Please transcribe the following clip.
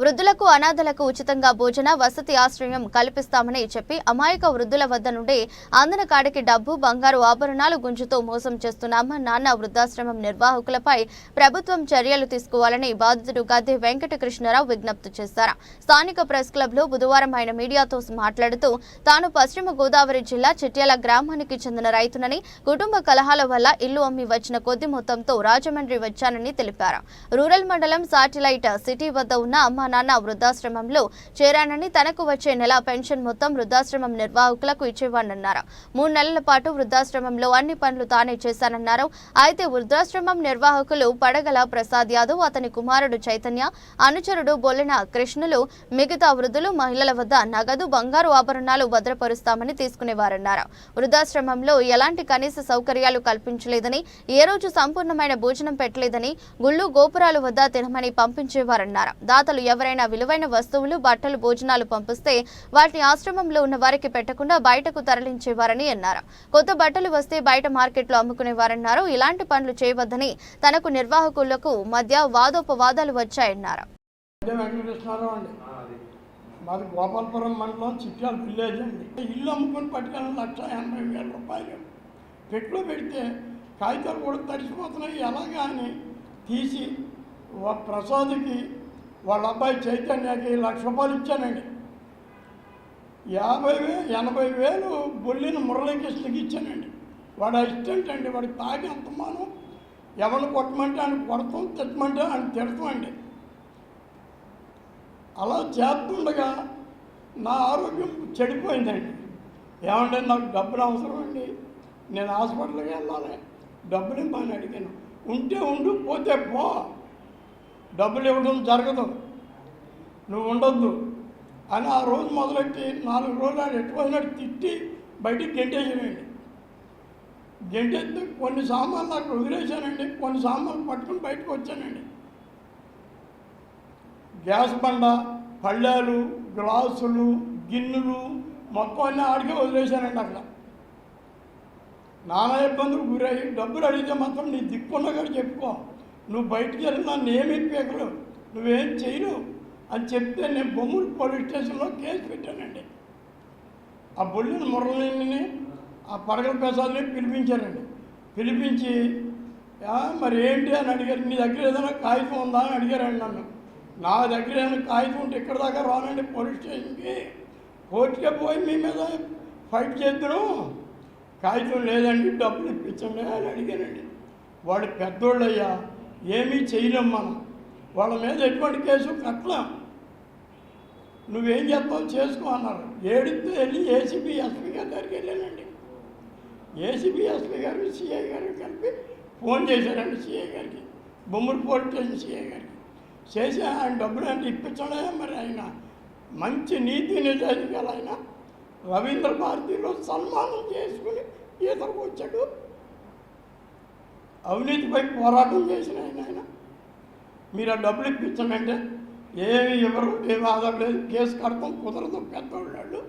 వృద్ధులకు అనాథలకు ఉచితంగా భోజన వసతి ఆశ్రయం కల్పిస్తామని చెప్పి అమాయక వృద్ధుల వద్ద నుండి అందన కాడికి డబ్బు బంగారు ఆభరణాలు గుంజుతో మోసం చేస్తున్న నాన్న వృద్ధాశ్రమం నిర్వాహకులపై ప్రభుత్వం చర్యలు తీసుకోవాలని బాధితుడు గద్దె వెంకటకృష్ణారావు విజ్ఞప్తి చేశారు. స్థానిక ప్రెస్ క్లబ్లో బుధవారం ఆయన మీడియాతో మాట్లాడుతూ తాను పశ్చిమ గోదావరి జిల్లా చిట్యాల గ్రామానికి చెందిన రైతునని కుటుంబ కలహాల వల్ల ఇల్లు అమ్మి వచ్చిన కొద్ది మొత్తంతో రాజమండ్రి వచ్చానని తెలిపారు. రూరల్ మండలం సాటిలైట్ సిటీ వద్ద ఉన్న అమ్మ మా నాన్న వృద్ధాశ్రమంలో చేరానని తనకు వచ్చే నెల పెన్షన్ మొత్తం వృద్ధాశ్రమం నిర్వాహకులకు ఇచ్చేవాడన్నారు మూడు నెలల పాటు వృద్ధాశ్రమంలో అన్ని పనులు తానే చేశానన్నారు. అయితే వృద్ధాశ్రమం నిర్వాహకులు పడగల ప్రసాద్ యాదవ్ అతని కుమారుడు చైతన్య అనుచరుడు బొల్లెన కృష్ణులు మిగతా వృద్ధులు మహిళల వద్ద నగదు బంగారు ఆభరణాలు భద్రపరుస్తామని తీసుకునేవారన్నారు. వృద్ధాశ్రమంలో ఎలాంటి కనీస సౌకర్యాలు కల్పించలేదని ఏ రోజు సంపూర్ణమైన భోజనం పెట్టలేదని గుళ్ళు గోపురాల వద్ద తినమని పంపించేవారన్నారు. దాతలు ఎవరైనా విలువైన వస్తువులు బట్టలు భోజనాలు పంపిస్తే వాటిని ఆశ్రమంలో ఉన్న వారికి పెట్టకుండా బయటకు తరలించేవారని అన్నారు. కొత్త బట్టలు వస్తే బయట మార్కెట్లో అమ్ముకునేవారన్నారు. ఇలాంటి పనులు చేయవద్దని తనకు నిర్వాహకులకు మధ్య వాదోపవాదాలు వచ్చాయన్నారు. మాది గోపాలపురం మండలం చిట్యాల విలేజ్ అండి. ఇల్లు అమ్ముకొని పట్టుకెళ్ళిన లక్ష ఎనభై వేల రూపాయలు. పెట్టులో పెడితే కాగితాలు కూడా తడిసిపోతున్నాయి. ఎలాగా అని తీసి ప్రసాద్కి వాళ్ళ అబ్బాయి చైతన్యకి లక్ష రూపాయలు ఇచ్చానండి. యాభై వేలు ఎనభై వేలు బొల్లిన మురళీకృష్ణకి ఇచ్చానండి. వాడు అసిస్టెంట్ అండి వాడికి తాగి అంత మానం. ఎవరిని కొట్టమంటే ఆయన కొడతాం తిట్టమంటే ఆయన తిడతామండి అలా చేస్తుండగా నా ఆరోగ్యం చెడిపోయిందండి. ఏమంటే నాకు డబ్బులు అవసరం అండి. నేను హాస్పిటల్కి వెళ్ళాలి. డబ్బులు ఇమ్మని అడిగాను. ఉంటే ఉండు పోతే పో. డబ్బులు ఇవ్వడం జరగదు. నువ్వు ఉండొద్దు. అని ఆ రోజు మొదలెట్టి నాలుగు రోజులు ఆయన ఎట్టుపోయినట్టు తిట్టి బయటికి గెంటేసానండి గెంటేస్తే కొన్ని సామాన్లు అక్కడ వదిలేశానండి. కొన్ని సామాన్లు పట్టుకుని బయటకు వచ్చానండి. గ్యాస్ బండ పళ్ళాలు గ్లాసులు గిన్నెలు మొత్తం అన్నీ ఆడికే వదిలేశానండి అక్కడ. నానా ఇబ్బందులు గురయ్యి డబ్బులు అడిగితే మాత్రం నీ దిక్కున్న కూడా చెప్పుకో. నువ్వు బయటికి వెళ్ళి నన్ను ఏమి పీకలు నువ్వేం చేయను అని చెప్తే నేను బొమ్మూరు పోలీస్ స్టేషన్లో కేసు పెట్టానండి. ఆ బొల్లిన మురళిని ఆ పడగల ప్రసాద్ని పిలిపించారండి. పిలిపించి మరి ఏంటి? అని అడిగారు. నీ దగ్గర ఏదైనా కాగితం ఉందా? అని అడిగారండి నన్ను. నా దగ్గర ఏమైనా కాగితం ఉంటే ఇక్కడ దాకా రానండి పోలీస్ స్టేషన్కి. కోర్టుకే పోయి మీ మీద ఫైట్ చేద్దును. కాగితం లేదండి డబ్బులు ఇప్పించండి అని అడిగానండి. వాళ్ళు పెద్దోళ్ళయ్యా ఏమీ చేయలేం మనం. వాళ్ళ మీద ఎటువంటి కేసు కట్టలేం. నువ్వేం చేస్తావు చేసుకో అన్నారు. ఏడితే వెళ్ళి ఏసీబీ ఎస్పీ గారి దగ్గరికి వెళ్ళానండి. ఏసీబీ ఎస్పీ గారు సిఐ గారు కలిపి ఫోన్ చేశారండి సిఐ గారికి. బొమ్మూరు పోలీస్ స్టేషన్ సిఐ గారికి. చేసి ఆయన డబ్బులు అంటే ఇప్పించడే మరి ఆయన? మంచి నీతి నిజాయితీ గల ఆయన. రవీంద్ర భారతిలో సన్మానం చేసుకుని ఈతకు వచ్చాడు. అవినీతిపై పోరాటం చేసిన ఆయన ఆయన. మీరు ఆ డబ్బులు ఇప్పించండి అంటే ఏమి ఎవరు ఏమి ఆధారం లేదు కేసు కడతాం కుదరదు పెద్దవాళ్ళు